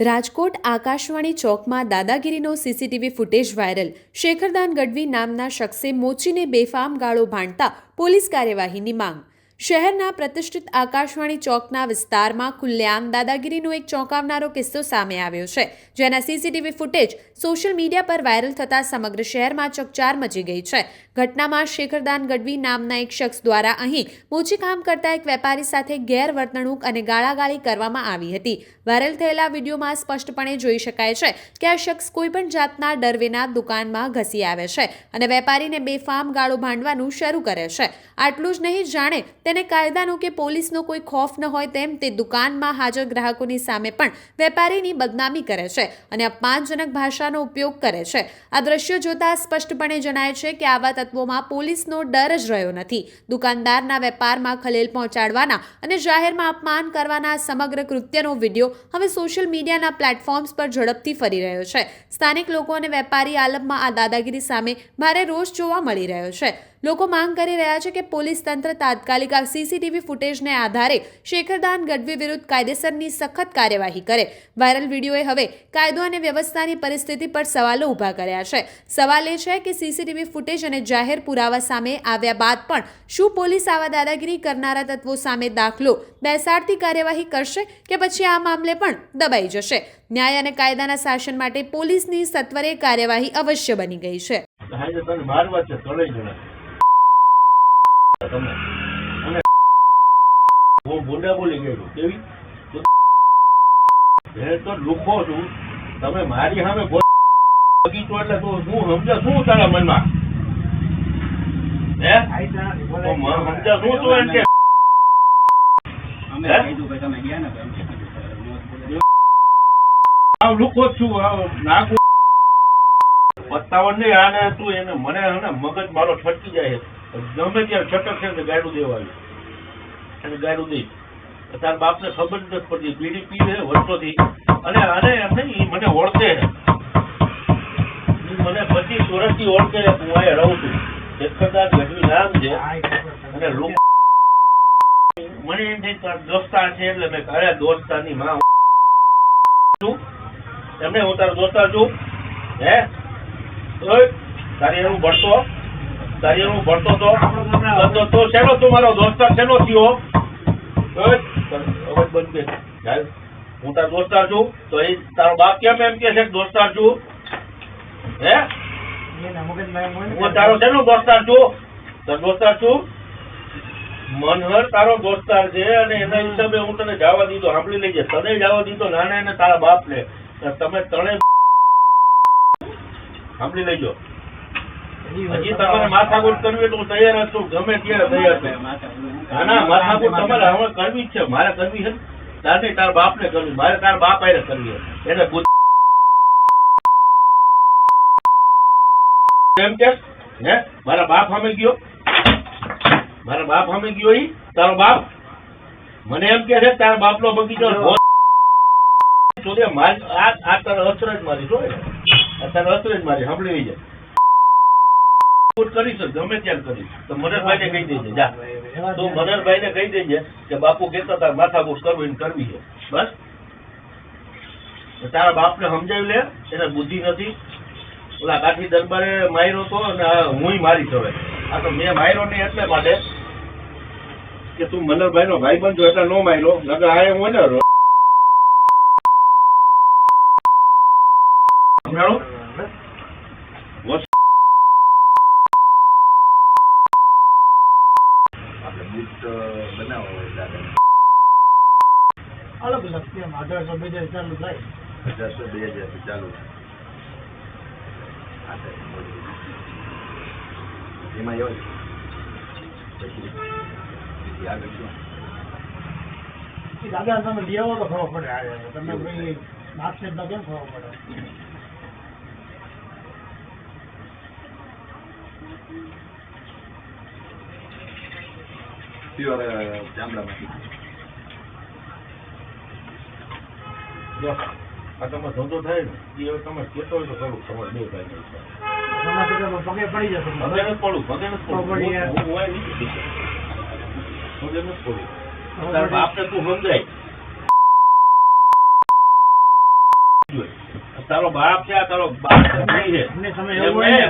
રાજકોટ આકાશવાણી ચોકમાં દાદાગીરીનો CCTV footage viral. Shekhardan Gadhvi નામના શખ્સે મોચીને બેફામ ગાળો ભાંડતા પોલીસ કાર્યવાહીની માંગ. શહેરના પ્રતિષ્ઠિત આકાશવાણી ચોકના વિસ્તારમાં ખુલ્લેઆમ દાદાગીરીનો એક ચોંકાવનારો કિસ્સો સામે આવ્યો છે, જેના સીસીટીવી ફૂટેજ સોશિયલ મીડિયા પર વાયરલ થતા સમગ્ર શહેરમાં ચકચાર મચી ગઈ છે. ઘટનામાં શેખરદાન ગઢવી નામના એક શખ્સ દ્વારા અહીં મોચી કામ કરતા એક વેપારી સાથે ગેરવર્તણૂક અને ગાળાગાળી કરવામાં આવી હતી. વાયરલ થયેલા વિડીયોમાં સ્પષ્ટપણે જોઈ શકાય છે કે આ શખ્સ કોઈપણ જાતના ડર વિના દુકાનમાં ઘસી આવે છે અને વેપારીને બેફામ ગાળો ભાંડવાનું શરૂ કરે છે. આટલું જ નહીં, જાણે તેને કાયદાનો કે પોલીસનો કોઈ ખોફ ન હોય તેમ તે દુકાનમાં હાજર ગ્રાહકોની સામે પણ વેપારીની બદનામી કરે છે અને અપમાનજનક ભાષાનો ઉપયોગ કરે છે. આ દ્રશ્યો જોતા સ્પષ્ટપણે જણાય છે કે આવા તત્વોમાં પોલીસનો ડર જ રહ્યો નથી. દુકાનદારના વેપારમાં ખલેલ પહોંચાડવાના અને જાહેરમાં અપમાન કરવાના સમગ્ર કૃત્યનો વીડિયો હવે સોશિયલ મીડિયાના પ્લેટફોર્મ્સ પર ઝડપથી ફરી રહ્યો છે. સ્થાનિક લોકો અને વેપારી આલમમાં આ દાદાગીરી સામે ભારે રોષ જોવા મળી રહ્યો છે. લોકો માંગ કરી રહ્યા છે કે પોલીસ તંત્ર તાત્કાલિક આ સીસીટીવી ફૂટેજને આધારે શેખરદાન ગઢવી વિરુદ્ધ કાયદેસરની સખત કાર્યવાહી કરે. વાયરલ વિડીયોએ હવે કાયદો અને વ્યવસ્થાની પરિસ્થિતિ પર સવાલો ઊભા કર્યા છે. સવાલ એ છે કે સીસીટીવી ફૂટેજ અને જાહેર પુરાવા સામે આવ્યા બાદ પણ શું પોલીસ આવા દાદાગીરી કરનારા તત્વો સામે દાખલો બેસાડતી કાર્યવાહી કરશે કે પછી આ મામલે પણ દબાઈ જશે? ન્યાય અને કાયદાના શાસન માટે પોલીસની સત્વરે કાર્યવાહી અવશ્ય બની ગઈ છે. હાજર તને મારવા છે ત્રણેય જણા તમને. અને હું ગુંડા બોલી ગયેલું કેવી? હે તો લુખો છું. તમે મારી સામે બગીચો એટલે તું શું સમજે શું તારા મનમાં? હે? સમજે શું તું એમ કે? અમે? કીધું કે તમે ગયા ને આવ લુખો છું આવ નાખું. પત્તાવન નહીં આને તું એને મને મગજ મારો છટકી જાય ગમે ત્યાં છટક છે ને ગાડું દેવાયું. અને ગાડું દઈ તાર બાપને ખબર નથી પડતી. બીડી પીવે વર્ષોથી અને અને એમ નહીં. મને ઓળખે. મને પચીસ વર્ષથી ઓળખે. હું અહીંયા રહું છું. શેખરદાસ ગઢવી નામ છે. અને લોકો મને એમ થઈ દોસ્તાર છે એટલે મેં અરે દોસ્તારની માં એમને હું તારો દોસ્તાર છું. હે? તારી એનું ભણતો. તારી એનું ભણતો તો. તો. શેનો તું દોસ્તાર શેનો થયો? અવાજ બંધ કે. હું તારો દોસ્તાર છું, તો એ તારો બાપ કેમ એમ કે છે દોસ્તાર છું? હે? હું તારો શેનો દોસ્તાર છું? તારો દોસ્તાર છું? મનહર તારો દોસ્તાર છે અને એના હિસાબે હું તને જવા દીધો. સાંભળી લેજે. તને જવા દીધો, નાના અને તારા બાપ ને તમે ત્રણે સાંભળી લેજો. હજી તમારે માથાકૂટ કરવી એટલે હું તૈયાર છું. ગમે ત્યારે તૈયાર છું. ના ના માથાકૂટ તમારે હવે કરવી જ છે. મારે કરવી છે. તાર નહીં તારા બાપ ને કરવી મારે તાર બાપ આરે કરવી. એને એમ કે? હે? મારા બાપ સામે ગયો. મારા બાપ સામે ગયો ઈ. તારો બાપ? મને એમ કે છે તારા બાપ બાપનો બગીચો ચોરીએ આ આ તારા અસર જ મારી જો આ તારા અસર જ મારી સાંભળી લેજે કરીશ, ગમે ત્યાં કરીશ. તો મનરભાઈ ને કહી દેજે, જા. તો મનરભાઈ ને કહી દેજે કે બાપુ કહેતા હતા, માથાકૂટ કરવી ને કરવી છે. બસ. તારા બાપ ને સમજાવી લે, એને બુદ્ધિ નથી. ઓલા કાઠી દરબારે માર્યો તો અને હું મારી હવે આ તો મેં માર્યો નહીં એટલે માટે કે તું મનરભાઈ નો ભાઈ બનજો એટલે નો માર્યો. નગર આ હું ને સમજાણું? અલગ અલગ એમ અઢારસો બે હજાર ચાલુ થાય. અઢારસો બે હજાર ચાલુ. એમાં એવો પછી આગળ શું? દાદા તમે લેવો તો ખબર પડે આ તમને કોઈ માર્કશીટ કેમ ખબર પડે? પ્યોર ચામડામાંથી જો, આ તમારો ધંધો થાય ને એ તમે કેતો હોય તો ખરું ખબર બે ભાઈ તમારે પગે પડી જશે. નથી પડું નથી પડું. હું- નથી પડું તારા બાપને તું સમજાય. તારો બાપ છે આ તારો બાપ ગઢવી છે.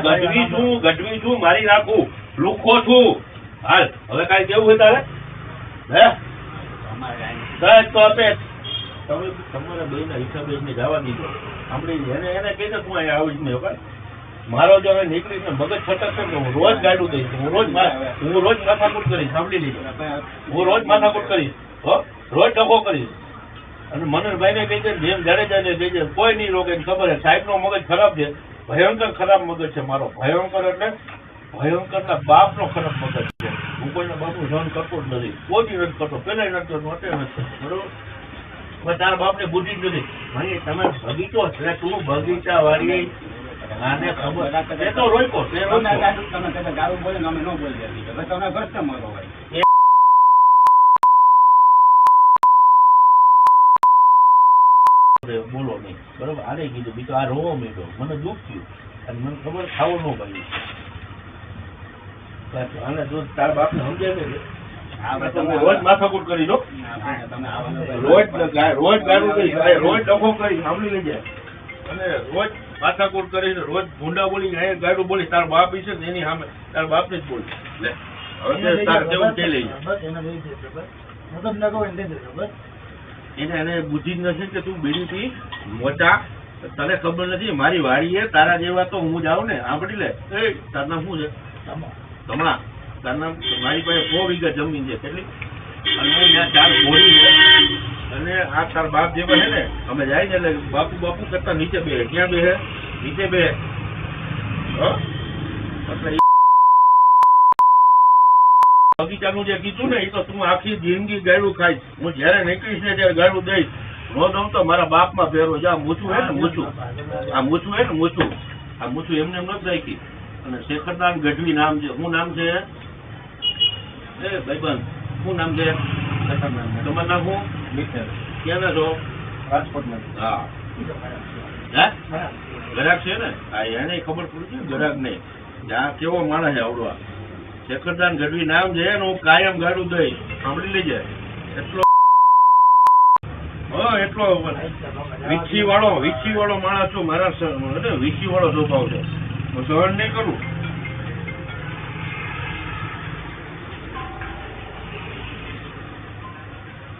ગઢવી છું ગઢવી છું મારી નાખું લુખો છું. હાલ હવે કાંઈ કેવું હોય તારે? હે? તો આપે. તમે તમારા બેના હિસાબે એમને જવા દીધો આપણે એને એને કહી દે તું અહીંયા આવીશ નહીં બરાબર મારો જો હવે નીકળીને મગજ છટકશે ને હું રોજ ગાડું દઈશ. હું રોજ હું રોજ માથાકૂટ કરીશ, સાંભળી લીધો. હું રોજ માથાકૂટ કરીશ, હો? રોજ ડખો કરીશ. અને મનોહરભાઈને કહી દે, જેમ જેમ જાડેજાને કહી દે કોઈ નહીં રોકે ખબર છે. સાહેબ નો મગજ ખરાબ છે. ભયંકર ખરાબ મગજ છે મારો. ભયંકર એટલે ભયંકરના બાપનો ખરાબ મગજ છે. હું કોઈના બાપનું સહન કરતો જ નથી. કોઈ નથી કરતો. પેલા નથી. બરોબર? તારા બાપને બુદ્ધિ જ નથી. ભાઈ તમે બગીચો છે તું બગીચા વાળી આને ખબર એ તો રોક્યો તમે તમે ગાળું બોલે અમે ન હવે તમે નહીં. બરોબર? આને કીધું. બીજું આ રોવો મીઠો. મને દુઃખ થયું. અને મને ખબર ખાવો ન ભાઈ આને જો તારા બાપને સમજાવે ને તમે રોજ માથાકૂટ કરી આવા રોજ રોજ ગાડું કરી રોજ ડખો કરી સાંભળી લેજે. અને રોજ માથાકૂટ કરીને રોજ ભૂંડા બોલી અહીંયા ગાડું બોલી તાર બાપ છે ને એની સામે તાર બાપ ને જ બોલી. લે હવે તે તારે લઈ એને લઈ એને લઈ. એને બુદ્ધિ જ નથી કે તું બીડી થી મોટા. તને ખબર નથી મારી વાડીએ તારા જેવા તો હું જાઉં ને. સાંભળી લે એ. નામ શું છે? કમળા નામ મારી પાસે સો વીઘા જમીન છે, કેટલી? અને ત્યાં ચાર ઘોડી છે. અને આ તાર બાપ જે બને ને, અમે જાય ને એટલે બાપુ બાપુ કરતા નીચે બે ક્યાં બે નીચે બે બગીચાનું જે કીધું ને, એ તો તું આખી જિંદગી ગાયડું ખાઈશ. હું જયારે નીકળીશ ને ત્યારે ગાયડું દઈશ. નો દઉં તો મારા બાપમાં ફેરો છે. આ મૂછું હે ને, મૂછું. આ મૂછું હે ને, મૂછું. આ મૂછું એમને એમ નથી રાખી અને શેખરદાન ગઢવી નામ છે. શું નામ છે? એ ભાઈબંધ. શું નામ છે? તમારું નામ શું? ક્યાંના છો? રાજકોટમાં હા. ગરાક છે ને? આ એને ખબર પડી છે ગરાક ને આ કેવો માણસ છે આવડવા. શેખરદાન ગઢવી નામ છે ને હું કાયમ ગાડું દઈ સાંભળી લેજે. એટલો હા એટલો વિચ્છી વાળો વિચ્છી વાળો માણસ છું મારા એટલે વાળો સ્વભાવ છે. હું સહન નહીં કરું.